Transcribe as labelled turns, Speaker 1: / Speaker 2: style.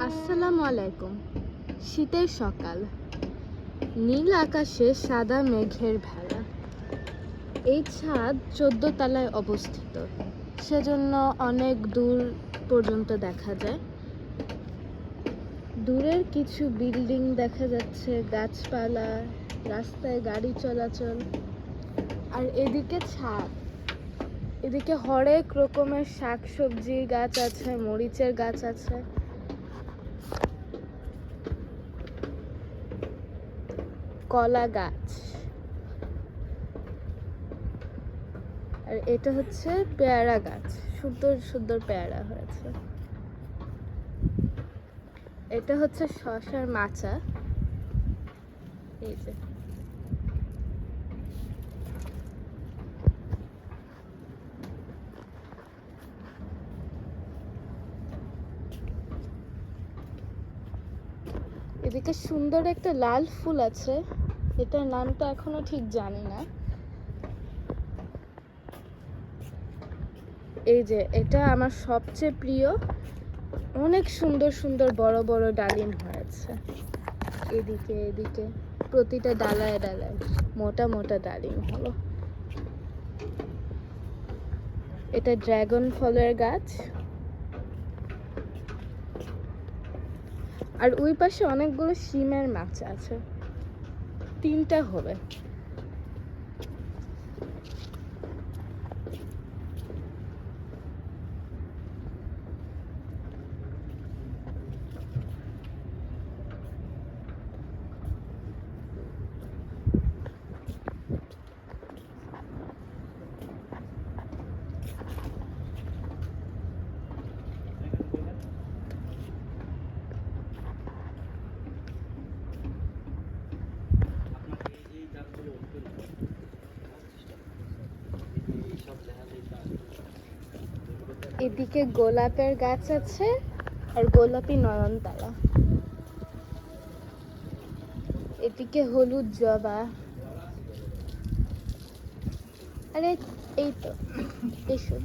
Speaker 1: আসসালামু আলাইকুম শীতের সকাল। নীল আকাশে সাদা মেঘের ভেলা। এই ছাদ চোদ্দ তলায় অবস্থিত। সেজন্য অনেক দূর পর্যন্ত দেখা যায়। দূরের কিছু বিল্ডিং দেখা যাচ্ছে, গাছপালা, রাস্তায় গাড়ি চলাচল। আর এদিকে ছাদ। এদিকে হরেক রকমের শাকসবজি গাছ আছে, মরিচের গাছ আছে। কলা গাছ। আর এটা হচ্ছে পেয়ারা গাছ। সুন্দর সুন্দর পেয়ারা হয়েছে। এটা হচ্ছে শশার মাচা। এই যে। এদিকে সুন্দর একটা লাল ফুল আছে। এটার নামটা এখনও ঠিক জানি না। এই যে, এটা আমার সবচেয়ে প্রিয়। অনেক সুন্দর সুন্দর, বড় বড় ডালিম হয়েছে। এদিকে এদিকে, প্রতিটা ডালায় ডালায় মোটা মোটা ডালিম হলো। এটা ড্রাগন ফলের গাছ। আর ওই পাশে অনেকগুলো শিমের মাছ আছে। তিনটা হবে। এদিকে গোলাপের গাছ আছে আর গোলাপি নয়নতারা। এদিকে হলুদ জবা। আরে এই তো এসো।